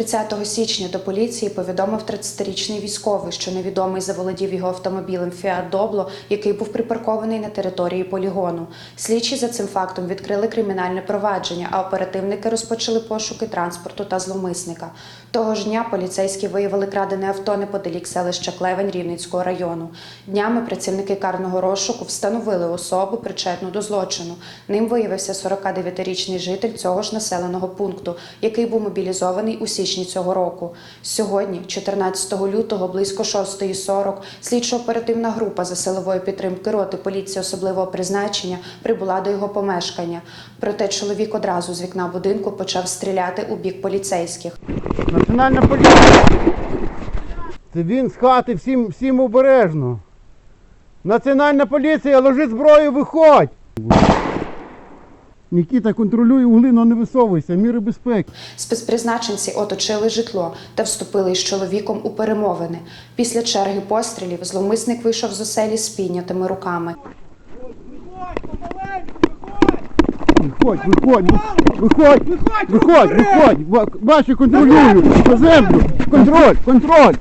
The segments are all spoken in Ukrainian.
30 січня до поліції повідомив 30-річний військовий, що невідомий заволодів його автомобілем Фіат Добло, який був припаркований на території полігону. Слідчі за цим фактом відкрили кримінальне провадження, а оперативники розпочали пошуки транспорту та зловмисника. Того ж дня поліцейські виявили крадене авто неподалік селища Клевень Рівненського району. Днями працівники карного розшуку встановили особу, причетну до злочину. Ним виявився 49-річний житель цього ж населеного пункту, який був мобілізований у січні цього року. Сьогодні, 14 лютого, близько 6.40, слідчо-оперативна група за силової підтримки роти поліції особливого призначення прибула до його помешкання. Проте чоловік одразу з вікна будинку почав стріляти у бік поліцейських. Національна поліція. Це він з хати всім, всім обережно. Національна поліція, ложи зброю, виходь. Нікіта, контролюй угли, але не висовуйся, міри безпеки. Спецпризначенці оточили житло та вступили із чоловіком у перемовини. Після черги пострілів зловмисник вийшов з оселі з піднятими руками. Виходь, виходь, виходь, виходь, виходь. Ба- Бачу, контролюю. По землю. Контроль, контроль.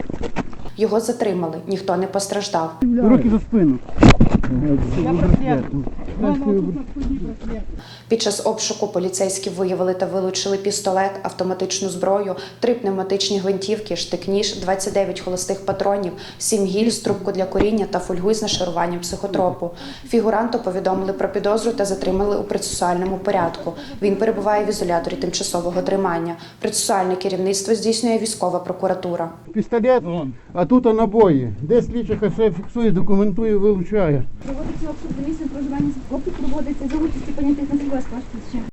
Його затримали, ніхто не постраждав. Руки за спину. Під час обшуку поліцейські виявили та вилучили пістолет, автоматичну зброю, три пневматичні гвинтівки, штик-ніж, 29 холостих патронів, 7 гільз, трубку для коріння та фольгу з нашаруванням психотропу. Фігуранту повідомили про підозру та затримали у процесуальному порядку. Він перебуває в ізоляторі тимчасового тримання. Процесуальне керівництво здійснює військова прокуратура. Пістолет, а тут набої. Де слідчий все фіксує, документує, вилучає. Проводиться обшук за місцем проживання. Обшук проводиться за участі понятих на слідчим.